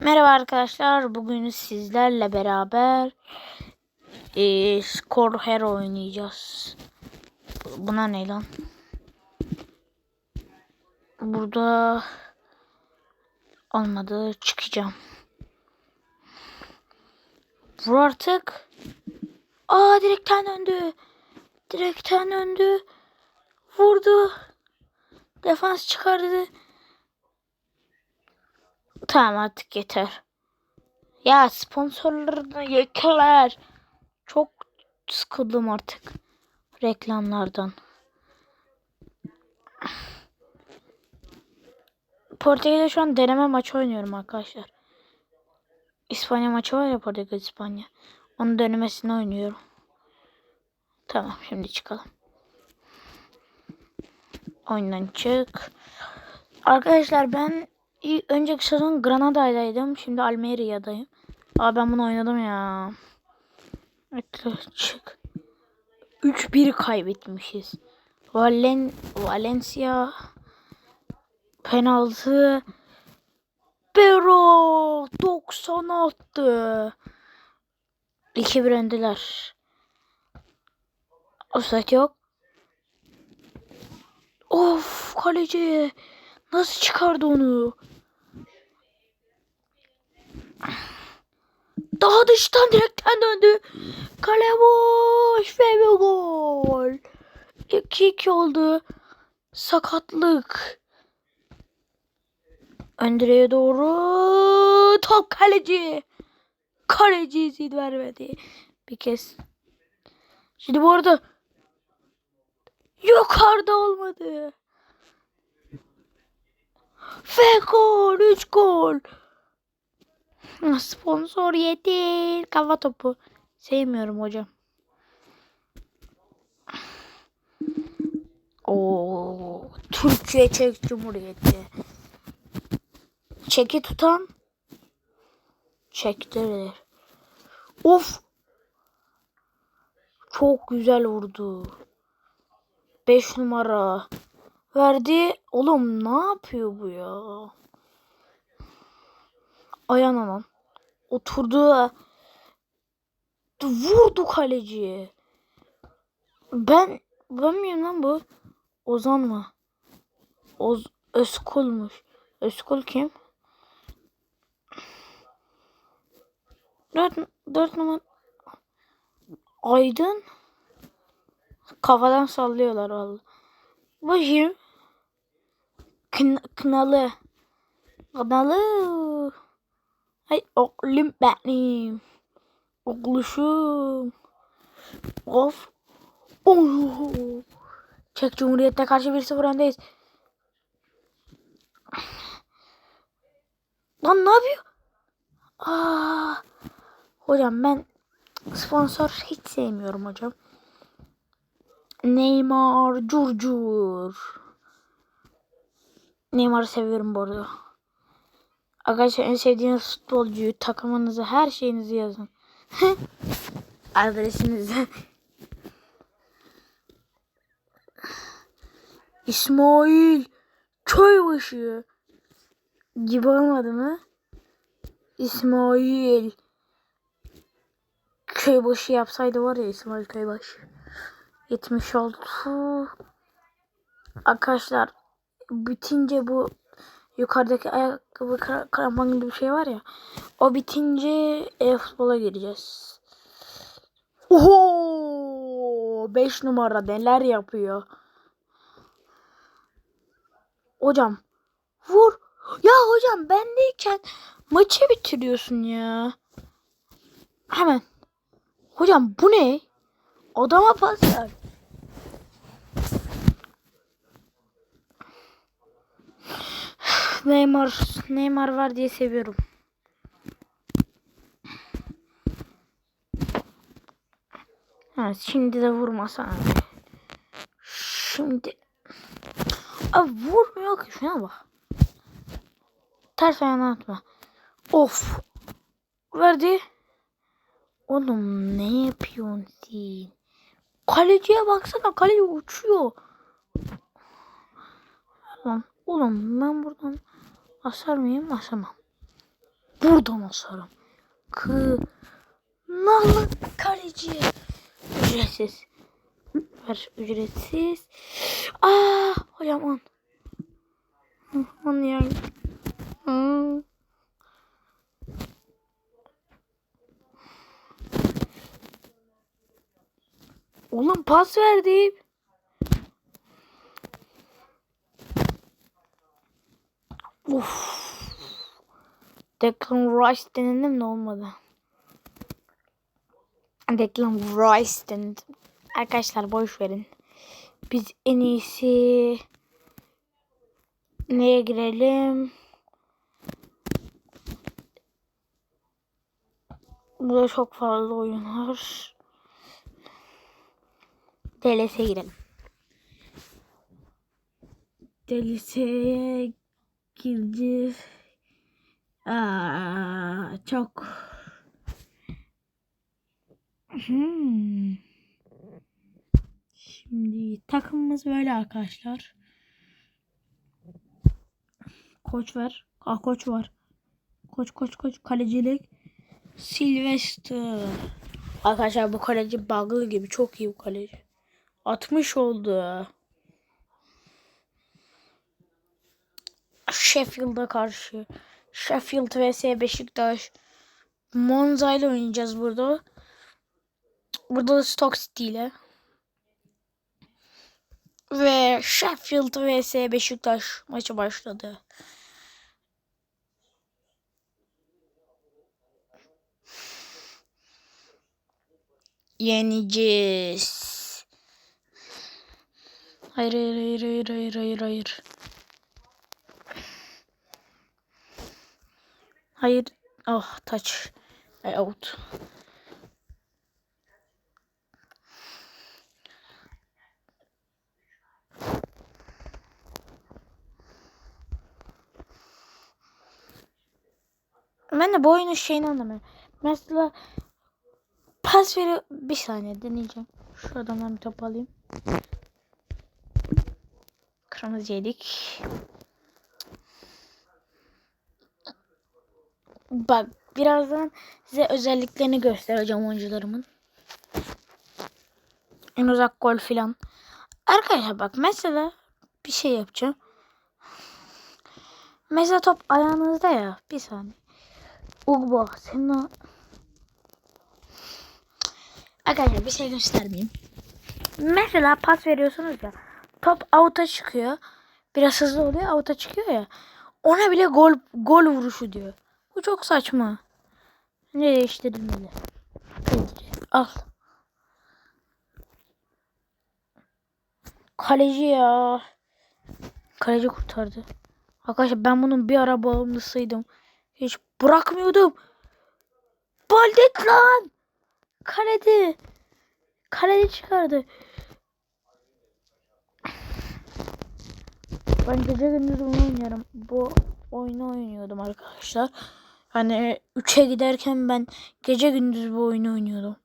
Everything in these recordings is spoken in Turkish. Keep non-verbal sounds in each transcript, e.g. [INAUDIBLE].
Merhaba arkadaşlar. Bugün sizlerle beraber eee Skor Hero oynayacağız. Buna ne lan? Burada olmadı. Çıkacağım. Vur artık. Aa direkten döndü. Direkten döndü. Vurdu. Defans çıkardı. Tamam artık yeter. Ya sponsorlarına yeter. Çok sıkıldım artık reklamlardan. Portekiz'de şu an deneme maçı oynuyorum arkadaşlar. İspanya maçı var ya Portekiz İspanya. Onun denemesini oynuyorum. Tamam şimdi çıkalım. Oyundan çık. Arkadaşlar ben önceki sezon Granada'daydım. Şimdi Almeria'dayım. Aa ben bunu oynadım ya. Çık. 3-1 kaybetmişiz. Valen Valencia penaltı Pero 90 attı. 2-1 öndeler. Offside yok. Of kaleci. Nasıl çıkardı onu? Daha dıştan direkten döndü. Kale boş ve bir gol. 2-2 oldu. Sakatlık. Öndüreye doğru. Top kaleci. Kaleci izin vermedi. Bir kez. Şimdi bu arada yukarıda olmadı. Ve gol. 3 gol. Sponsor yeter. Kafa topu. Sevmiyorum hocam. Oo, Türkiye Çek Cumhuriyeti. Çeki tutan çektirir. Of. Çok güzel vurdu. 5 numara. Verdi. Oğlum ne yapıyor bu ya? Ayağına lan. Oturdu. Vurdu kaleciye. Ben ben miyim lan bu? Ozan mı? Oz Özkul'muş. Özkul kim? Dört, dört numara. Aydın. Kafadan sallıyorlar vallahi. Bakayım. Kın, kınalı. Kınalı. Hay oğlum benim. Oğluşum. Of. Oh. Çek Cumhuriyet'e karşı 1-0 öndeyiz. Lan ne yapıyor? Aa, hocam ben sponsor hiç sevmiyorum hocam. Neymar curcur. Neymar'ı seviyorum bu arada. Arkadaşlar en sevdiğiniz futbolcuyu, takımınızı, her şeyinizi yazın. [LAUGHS] Adresinizi. İsmail Köybaşı gibi olmadı mı? İsmail Köybaşı yapsaydı var ya İsmail Köybaşı. 76 Arkadaşlar bitince bu yukarıdaki ayakkabı krampon gibi bir şey var ya. O bitince e-futbola gireceğiz. Oho! 5 numara neler yapıyor. Hocam vur. Ya hocam bendeyken maçı bitiriyorsun ya. Hemen. Hocam bu ne? Adama pas ver. Neymar, Neymar var diye seviyorum. Ha, şimdi de vurmasana. Şimdi. Abi vurmuyor ki şuna bak. Ters ayağına atma. Of. Verdi. Oğlum ne yapıyorsun sen? Kaleciye baksana kaleci uçuyor. Lan oğlum ben buradan asar mıyım? Asamam. Buradan asarım. Kınalı kaleci. Ücretsiz. Ver ücretsiz. Aa hocam on. On ya. Hı. Oğlum pas verdim. Uf. Declan Rice denedim de olmadı. Declan Rice denedim. Arkadaşlar boş verin. Biz en iyisi neye girelim? Burada çok fazla oyun var. DLS'e girelim. DLS'ye gireceğiz. Aa, çok. Hmm. Şimdi takımımız böyle arkadaşlar. Koç var. Ah koç var. Koç koç koç kalecilik. Sylvester. Arkadaşlar bu kaleci bug'lı gibi çok iyi bu kaleci. 60 oldu. Sheffield'a karşı. Sheffield vs Beşiktaş. Monza ile oynayacağız burada. Burada da Stoke City ile. Ve Sheffield vs Beşiktaş maçı başladı. Yeneceğiz. Hayır hayır hayır hayır hayır hayır hayır. Hayır. Oh touch. Out. Ben de bu oyunun şeyini anlamıyorum. Mesela pas veriyor. Bir saniye deneyeceğim. Şu adamdan bir top alayım. Kırmızı yedik. Bak birazdan size özelliklerini göstereceğim oyuncularımın. En uzak gol filan. Arkadaşlar bak mesela bir şey yapacağım. Mesela top ayağınızda ya. Bir saniye. Ugbo senin o... Arkadaşlar bir şey göstermeyeyim. Mesela pas veriyorsunuz ya. Top out'a çıkıyor. Biraz hızlı oluyor out'a çıkıyor ya. Ona bile gol gol vuruşu diyor. Bu çok saçma. Ne değiştirilmeli? Al. Kaleci ya. Kaleci kurtardı. Arkadaşlar ben bunun bir ara bağımlısıydım. Hiç bırakmıyordum. Baldet lan. Kalede. Kalede çıkardı. Ben gece gündüz oyun oynuyorum. Bu oyunu oynuyordum arkadaşlar. Hani 3'e giderken ben gece gündüz bu oyunu oynuyordum.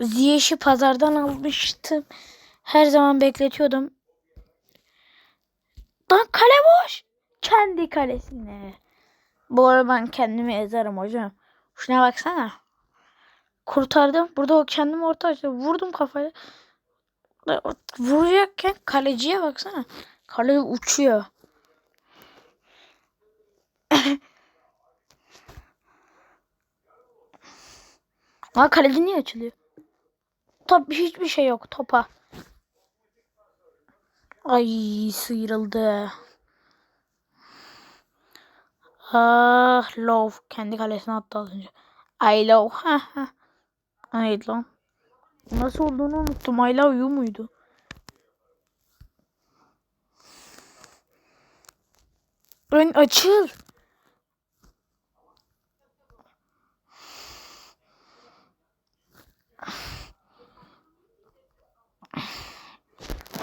Ziyech'i pazardan almıştım. Her zaman bekletiyordum. Lan kale boş. Kendi kalesine. Bu arada ben kendimi ezerim hocam. Şuna baksana. Kurtardım. Burada o kendim orta açtı. Vurdum kafayı. Vuracakken kaleciye baksana. Kale uçuyor. [LAUGHS] Aa kaleci niye açılıyor? Top hiçbir şey yok topa. Ay sıyrıldı. Ah Love kendi kalesine attı az önce. I love. Ha ha. Neydi lan? Nasıl olduğunu unuttum. I love you muydu? Ön açıl.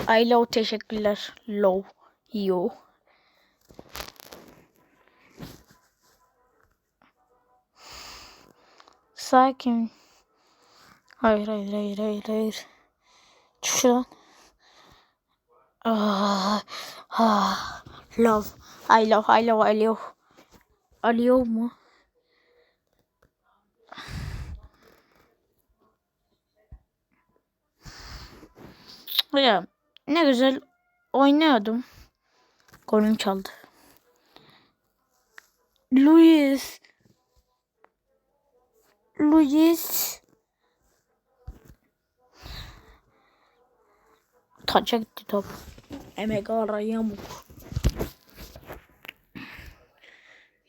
I love teşekkürler. Love you. Sakin. Hayır hayır hayır hayır hayır. Çık şuradan. Ah, ah, love. I love, I love, mu? Ya ne güzel oynuyordum. Golüm çaldı. Luis. Luis. Taça gitti top. Emegara yamuk.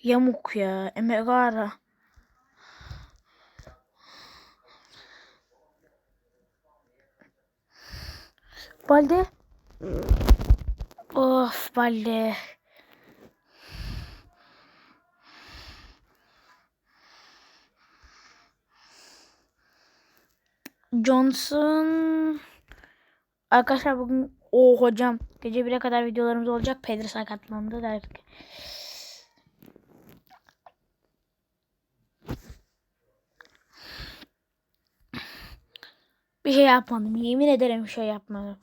Yamuk ya. Emegara. Balde. Of balde. Johnson. Arkadaşlar bugün o hocam gece 1'e kadar videolarımız olacak. Pedro sakatlandı derdik. Bir şey yapmadım. Yemin ederim bir şey yapmadım.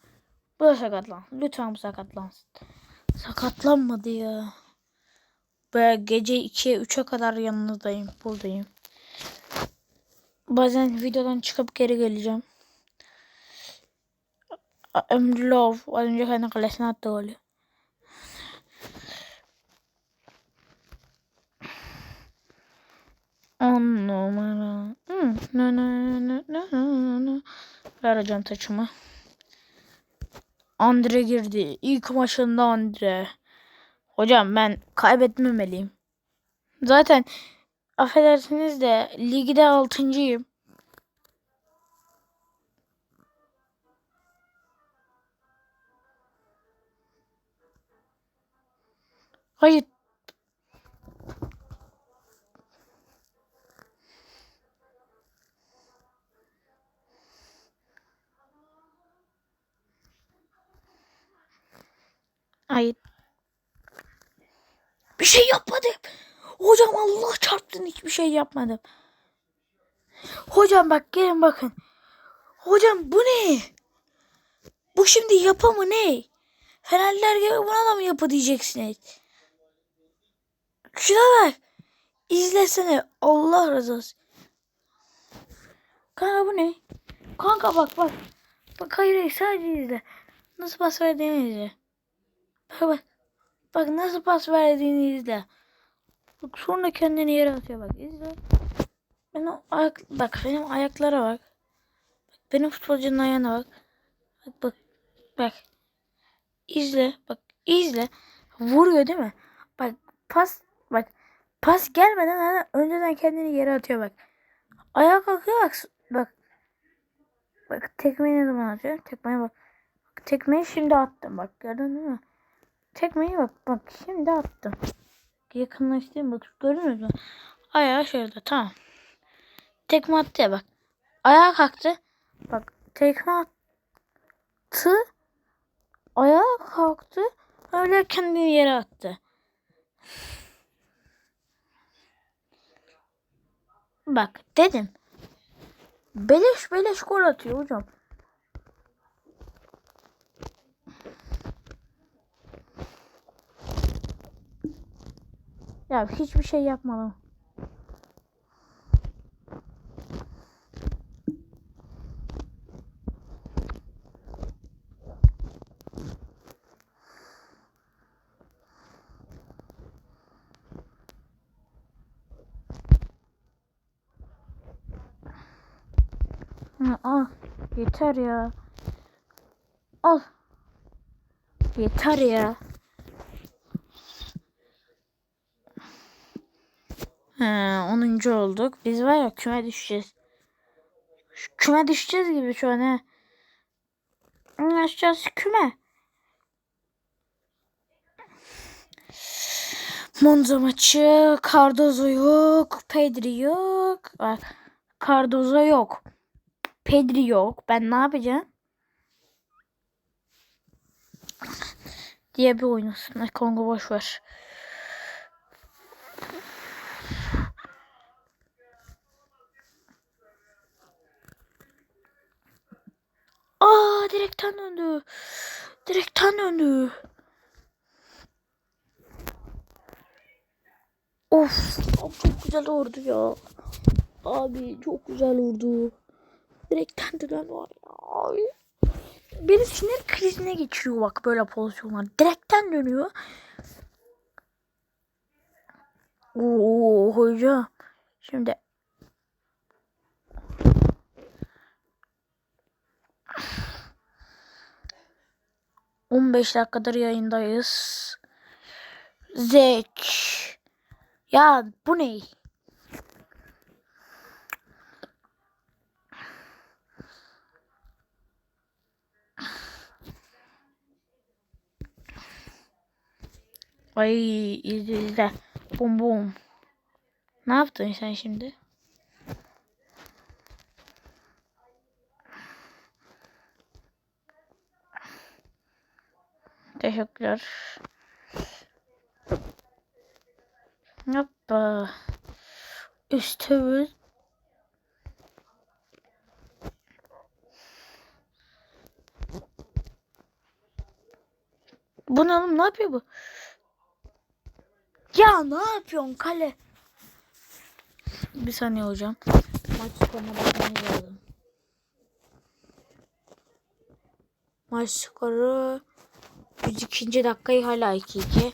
Bu da sakatlan. Lütfen bu sakatlansın. Sakatlanmadı ya. Böyle gece 2'ye 3'e kadar yanınızdayım. Buradayım. Bazen videodan çıkıp geri geleceğim. I'm love. Az önce kendi kalesine attı golü. On numara. Hmm. Na na na na na na. Ver hocam taçımı. Andre girdi. İlk maçında Andre. Hocam ben kaybetmemeliyim. Zaten affedersiniz de ligde altıncıyım. Hayır. Hayır. Bir şey yapmadım. Hocam Allah çarptın hiçbir şey yapmadım. Hocam bak gelin bakın. Hocam bu ne? Bu şimdi yapı mı ne? Fenerler gibi buna da mı yapı diyeceksiniz? Şuna bak. İzlesene. Allah razı olsun. Kanka bu ne? Kanka bak bak. Bak hayır hayır sadece izle. Nasıl pas verdiğini. Bak bak. Nasıl pas verdiğini izle. Bak sonra kendini yere atıyor bak izle. Benim ayak bak benim ayaklara bak. bak benim futbolcunun ayağına bak. Bak bak. Bak. İzle. Bak izle. Vuruyor değil mi? Bak pas bak. Pas gelmeden hemen önceden kendini yere atıyor bak. Ayağa kalkıyor bak. Bak. Bak tekmeyi ne zaman atıyor? Tekmeye bak. bak tekmeyi şimdi attım bak. Gördün değil mi? Tekmeyi bak. Bak şimdi attım. Yakınlaştırayım bak. Görüyor musun? Ayağı şurada tamam. Tekme attı ya bak. Ayağa kalktı. Bak tekme attı. Ayağa kalktı. Öyle kendini yere attı. Bak dedim. Beleş beleş gol atıyor hocam. Ya hiçbir şey yapmadım. Al. Yeter ya. Al. Yeter ya. He, 10. olduk. Biz var ya küme düşeceğiz. Küme düşeceğiz gibi şu an he. Aşağısı küme. Monza maçı. Cardozo yok. Pedri yok. Bak. Cardozo yok. Pedri yok. Ben ne yapacağım? Diye bir oynasın. Kongo boş ver. Aa direkten döndü. Direkten döndü. Of. Çok güzel vurdu ya. Abi çok güzel vurdu. Direkten dönen var ya. Abi. Beni sinir krizine geçiriyor bak böyle pozisyonlar. Direkten dönüyor. Oo hocam. Şimdi On beş dakikadır yayındayız. Zek. Ya bu ne? Ay izle izle. Bum bum. Ne yaptın sen şimdi? Teşekkürler. Hoppa. Üstümüz. Bu ne oğlum? Ne yapıyor bu? Ya ne yapıyorsun kale? Bir saniye hocam. Maç skoruna bakmamız lazım. Maç skoru 102. dakikayı hala 2-2.